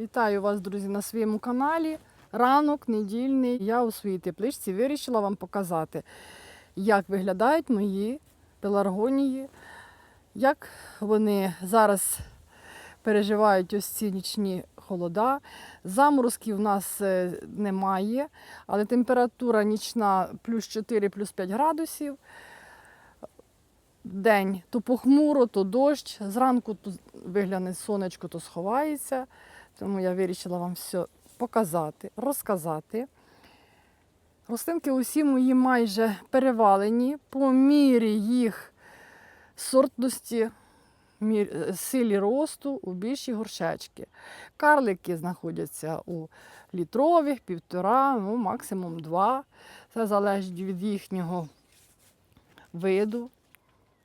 Вітаю вас, друзі, на своєму каналі. Ранок недільний. Я у своїй тепличці вирішила вам показати, як виглядають мої пеларгонії, як вони зараз переживають ось ці нічні холода. Заморозків в нас е, немає, але температура нічна плюс 4, плюс 5 градусів. День то похмуро, то дощ. Зранку то вигляне сонечко, то сховається. Тому я вирішила вам все показати, розказати. Рослинки усі мої майже перевалені по мірі їх сортності, силі росту у більші горшечки. Карлики знаходяться у літрових, півтора, ну максимум два. Це залежить від їхнього виду.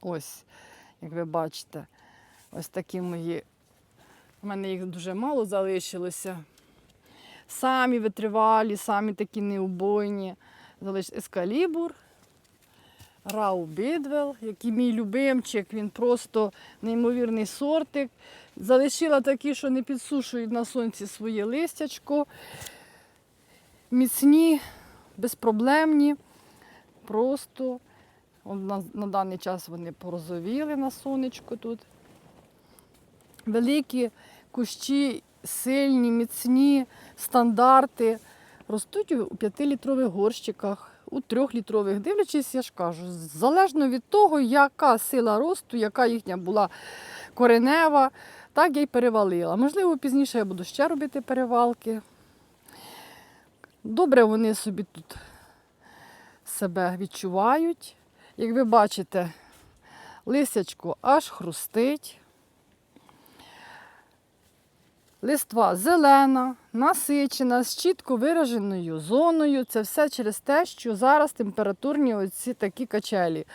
Ось, як ви бачите, ось такі мої. У мене їх дуже мало залишилося. Самі витривалі, самі такі неубойні. Залиш ескалібур, Рау Бідвел, який мій любимчик, він просто неймовірний сортик. Залишила такі, що не підсушують на сонці своє листячко. Міцні, безпроблемні. Просто на, на даний час вони порозовіли на сонечку тут. Великі кущі, сильні, міцні, стандарти. Ростуть у 5-літрових горщиках, у 3-літрових. Дивлячись, я ж кажу, залежно від того, яка сила росту, яка їхня була коренева, так я й перевалила. Можливо, пізніше я буду ще робити перевалки. Добре вони собі тут себе відчувають. Як ви бачите, листячко аж хрустить. Листва зелена, насичена, з чітко вираженою зоною. Це все через те, що зараз температурні оці такі качелі.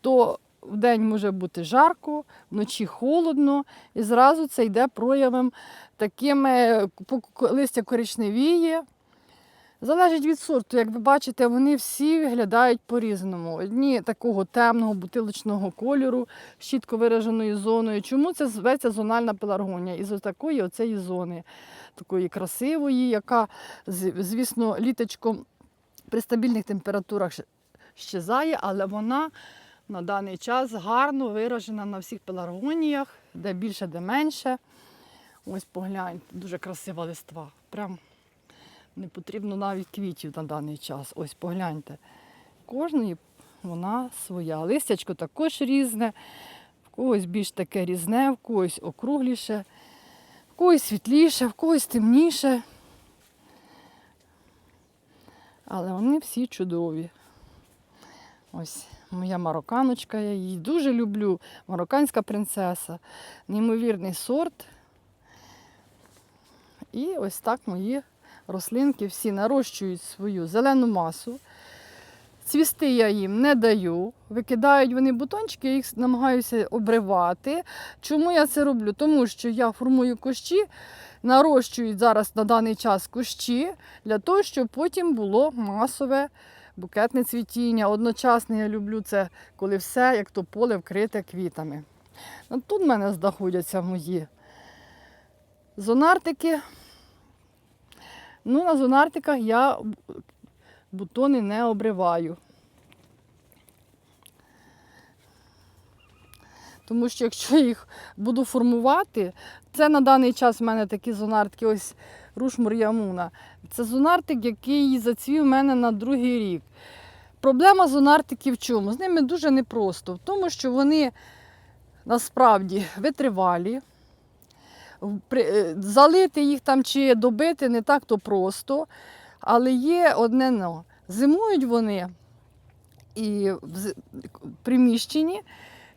То в день може бути жарко, вночі холодно, і зразу це йде проявом такими листя коричневіє. Залежить від сорту, як ви бачите, вони всі виглядають по-різному. Одні такого темного бутилочного кольору з чітко вираженою зоною. Чому це зветься зональна пеларгонія? Із такої оцеї зони, такої красивої, яка, звісно, літочком при стабільних температурах щезає, але вона на даний час гарно виражена на всіх пеларгоніях, де більше, де менше. Ось погляньте, дуже красива листва. Прям не потрібно навіть квітів на даний час. Ось погляньте. Кожної вона своя. Листячко також різне, в когось більш таке різне, в когось округліше, в когось світліше, в когось темніше. Але вони всі чудові. Ось моя мароканочка, я її дуже люблю. Марокканська принцеса. Неймовірний сорт. І ось так мої рослинки всі нарощують свою зелену масу. Цвісти я їм не даю. Викидають вони бутончики, я їх намагаюся обривати. Чому я це роблю? Тому що я формую кущі, нарощують зараз на даний час кущі для того, щоб потім було масове букетне цвітіння. Одночасно я люблю це, коли все, як то поле вкрите квітами. Тут в мене знаходяться мої зонартики. Ну, на зонартиках я бутони не обриваю. Тому що якщо їх буду формувати, це на даний час в мене такі зонартики, ось рушмур ямуна. Це зонартик, який зацвів в мене на другий рік. Проблема зонартиків в чому? З ними дуже непросто. В тому, що вони насправді витривалі. Е, Залити їх там чи добити не так то просто, але є одне но. Зимують вони і в приміщенні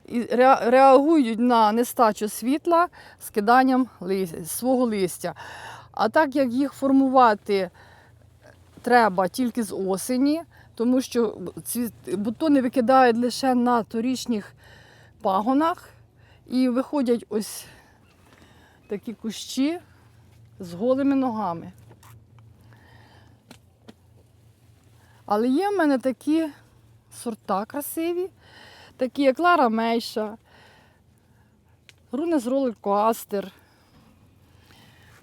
і реагують на нестачу світла скиданням свого листя. А так як їх формувати треба тільки з осені, тому що бутони викидають лише на торічніх пагонах і виходять ось такі кущі з голими ногами. Але є в мене такі сорта красиві, такі як Лара Мейша, Рунес Ролер Коастер.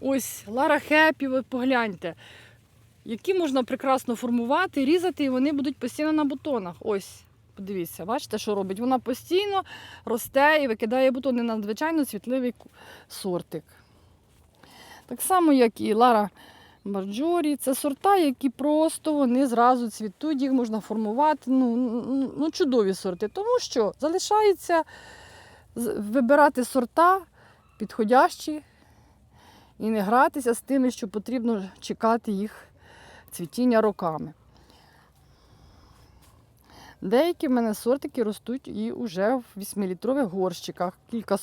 Ось Лара Хеппі, ви погляньте, які можна прекрасно формувати, різати, і вони будуть постійно на бутонах. Ось, подивіться, бачите, що робить? Вона постійно росте і викидає бутони надзвичайно світливий сортик. Так само, як і Лара Марджорі. Це сорта, які просто вони зразу цвітуть, їх можна формувати. Ну, ну, чудові сорти. Тому що залишається вибирати сорта підходящі і не гратися з тими, що потрібно чекати їх цвітіння роками. Деякі в мене сортики ростуть і вже в 8-літрових горщиках. Кілька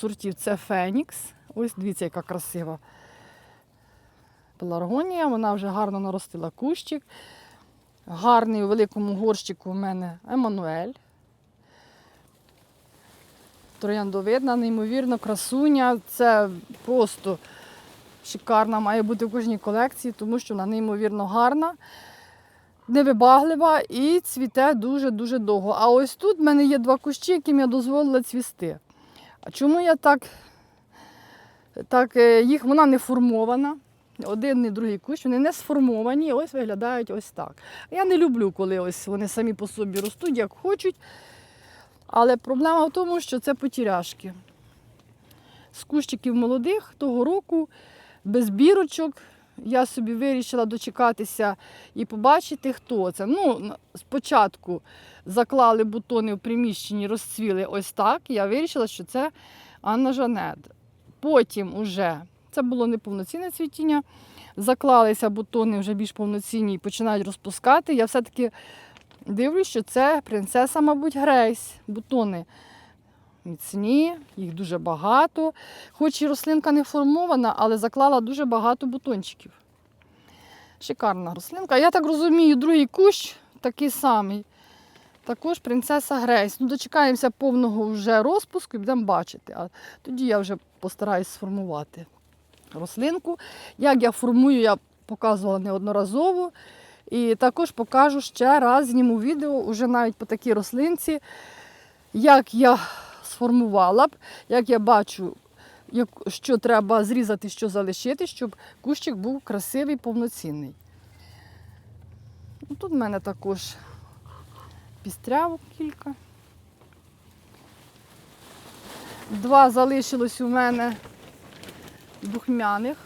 сортів це Фенікс. Ось дивіться, яка красива. Пеларгонія, вона вже гарно наростила кущик. Гарний у великому горщику у мене Еммануель. Трояндовидна, неймовірно, красуня. Це просто шикарна, має бути в кожній колекції, тому що вона неймовірно гарна, невибаглива і цвіте дуже-дуже довго. А ось тут в мене є два кущі, яким я дозволила цвісти. А чому я так, так е, їх вона не формована? Один і другий кущ, вони не сформовані, ось виглядають ось так. Я не люблю, коли ось вони самі по собі ростуть, як хочуть. Але проблема в тому, що це потіряшки. З кущиків молодих того року, без бірочок, я собі вирішила дочекатися і побачити, хто це. Ну, спочатку заклали бутони в приміщенні, розцвіли ось так. Я вирішила, що це Анна Жанет. Потім уже це було неповноцінне цвітіння. Заклалися бутони вже більш повноцінні і починають розпускати. Я все-таки дивлюсь, що це принцеса, мабуть, Грейс. Бутони міцні, їх дуже багато. Хоч і рослинка не формована, але заклала дуже багато бутончиків. Шикарна рослинка. Я так розумію, другий кущ такий самий. Також принцеса Грейс. Ну, дочекаємося повного вже розпуску і будемо бачити. А тоді я вже постараюсь сформувати рослинку. Як я формую, я показувала неодноразово. І також покажу ще раз, зніму відео уже навіть по такій рослинці, як я сформувала б, як я бачу, що треба зрізати, що залишити, щоб кущик був красивий, повноцінний. Ну, Тут в мене також пістрявок кілька. Два залишилось у мене духмяних.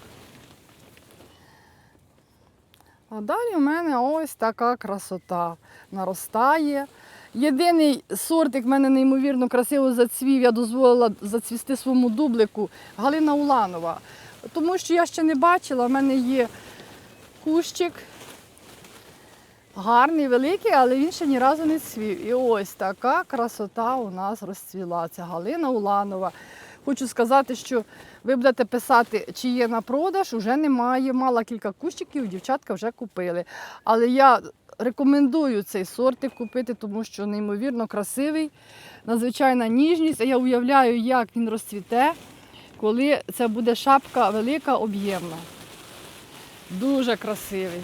А далі у мене ось така красота наростає. Єдиний сортик в мене неймовірно красиво зацвів, я дозволила зацвісти своєму дублику Галина Уланова. Тому що я ще не бачила, в мене є кущик гарний, великий, але він ще ні разу не цвів. І ось така красота у нас розцвіла. Це Галина Уланова. Хочу сказати, що ви будете писати, чи є на продаж, уже немає. Мала кілька кущиків, дівчатка вже купили. Але я рекомендую цей сортик купити, тому що неймовірно красивий, надзвичайна ніжність. Я уявляю, як він розцвіте, коли це буде шапка велика, об'ємна. Дуже красивий.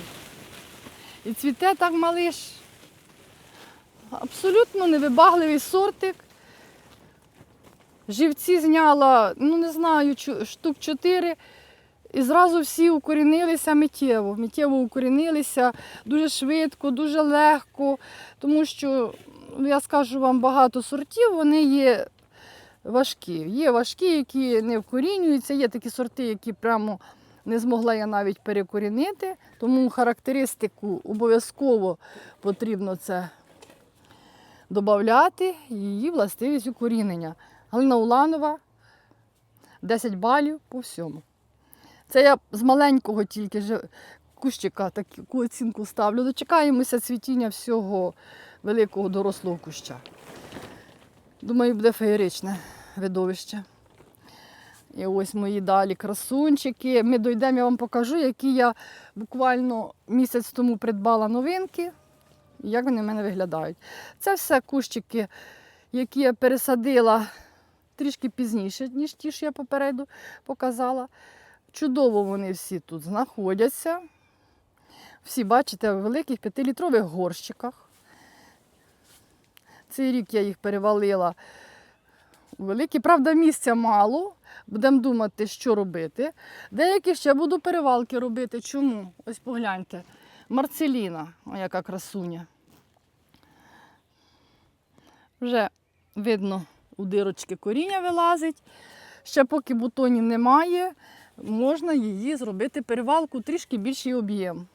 І цвіте так малиш. Абсолютно невибагливий сортик. Живці зняла, ну не знаю, штук чотири. І зразу всі укорінилися миттєво. Миттєво укорінилися дуже швидко, дуже легко. Тому що, ну, я скажу вам, багато сортів, вони є важкі. Є важкі, які не вкорінюються, є такі сорти, які прямо не змогла я навіть перекорінити. Тому характеристику обов'язково потрібно це додати, її властивість укорінення. Галина Уланова 10 балів по всьому. Це я з маленького тільки же кущика таку оцінку ставлю. Дочекаємося цвітіння всього великого дорослого куща. Думаю, буде феєричне видовище. І ось мої далі красунчики. Ми дійдемо, я вам покажу, які я буквально місяць тому придбала новинки, як вони в мене виглядають. Це все кущики, які я пересадила трішки пізніше, ніж ті, що я попереду показала. Чудово вони всі тут знаходяться. Всі, бачите, в великих п'ятилітрових горщиках. Цей рік я їх перевалила у великі. Правда, місця мало, будемо думати, що робити. Деякі ще буду перевалки робити. Чому? Ось погляньте. Марцеліна, о, яка красуня. Вже видно, у дирочки коріння вилазить. Ще поки бутонів немає, можна її зробити перевалку трішки більший об'єм.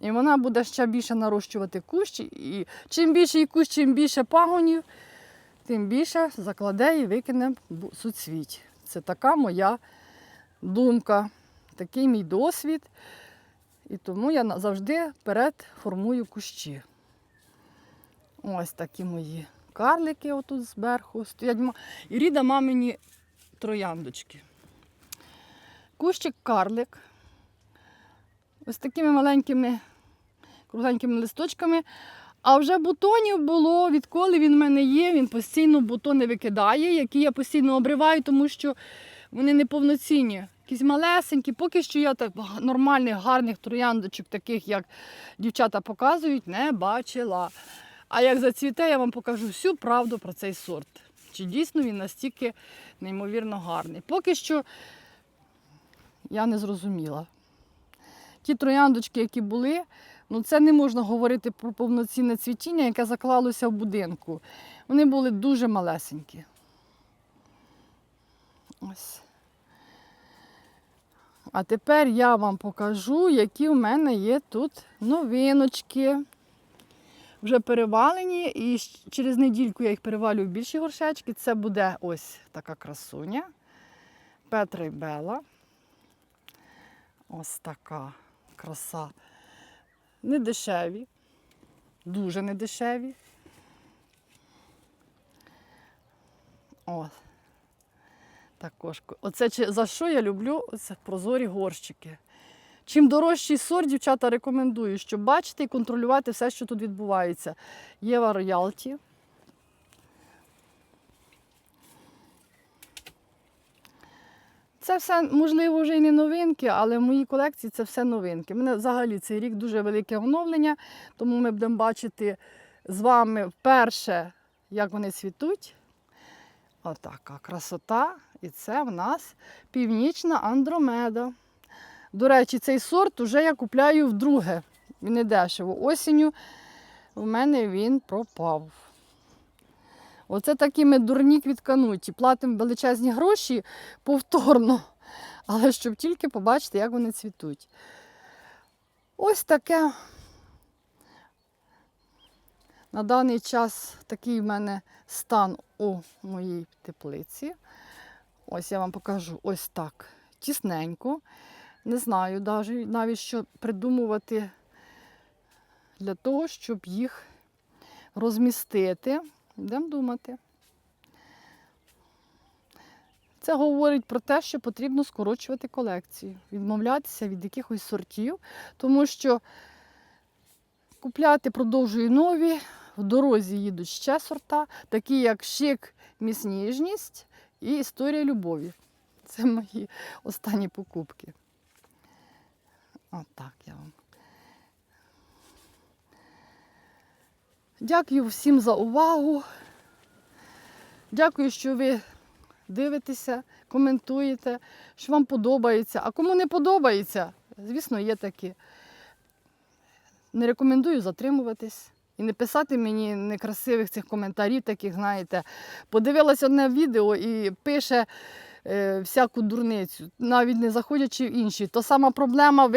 І вона буде ще більше нарощувати кущ. І чим більший кущ, чим більше пагонів, тим більше закладе і викине суцвіть. Це така моя думка, такий мій досвід. І тому я завжди вперед формую кущі. Ось такі мої карлики отут зверху стоять. І Ріда мамині трояндочки. Кущик карлик. Ось такими маленькими кругленькими листочками. А вже бутонів було, відколи він в мене є, він постійно бутони викидає, які я постійно обриваю, тому що вони неповноцінні. Якісь малесенькі, поки що я так нормальних, гарних трояндочок, таких як дівчата показують, не бачила. А як зацвіте, я вам покажу всю правду про цей сорт. Чи дійсно він настільки неймовірно гарний. Поки що я не зрозуміла. Ті трояндочки, які були, ну це не можна говорити про повноцінне цвітіння, яке заклалося в будинку. Вони були дуже малесенькі. Ось. А тепер я вам покажу, які в мене є тут новиночки. Вже перевалені, і через недільку я їх перевалю в більші горшечки. Це буде ось така красуня. Петра і Бела. Ось така краса. Не дешеві, дуже не дешеві. Ось. Також. Оце за що я люблю оце прозорі горщики. Чим дорожчий сорт, дівчата рекомендую, щоб бачити і контролювати все, що тут відбувається. Єва Роялті. Це все, можливо, вже і не новинки, але в моїй колекції це все новинки. У мене взагалі цей рік дуже велике оновлення, тому ми будемо бачити з вами вперше, як вони цвітуть. Отака красота. І це в нас північна андромеда. До речі, цей сорт вже я купляю вдруге. Він не дешево. Осінню в мене він пропав. Оце такі ми дурні квіткануті. Платимо величезні гроші повторно, але щоб тільки побачити, як вони цвітуть. Ось таке. На даний час такий в мене стан у моїй теплиці. Ось я вам покажу ось так. Тісненько. Не знаю навіть, що придумувати для того, щоб їх розмістити. Йдемо думати. Це говорить про те, що потрібно скорочувати колекцію, відмовлятися від якихось сортів, тому що купляти продовжую нові, в дорозі їдуть ще сорта, такі як шик, міцніжність і історія любові. Це мої останні покупки. Отак я вам. Дякую всім за увагу. Дякую, що ви дивитеся, коментуєте, що вам подобається. А кому не подобається, звісно, є такі. Не рекомендую затримуватись і не писати мені некрасивих цих коментарів, таких, знаєте, подивилась одне відео і пише всяку дурницю, навіть не заходячи в інші. То сама проблема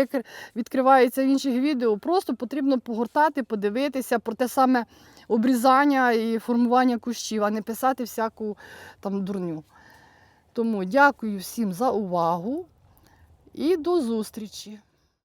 відкривається в інших відео. Просто потрібно погортати, подивитися про те саме обрізання і формування кущів, а не писати всяку там дурню. Тому дякую всім за увагу і до зустрічі!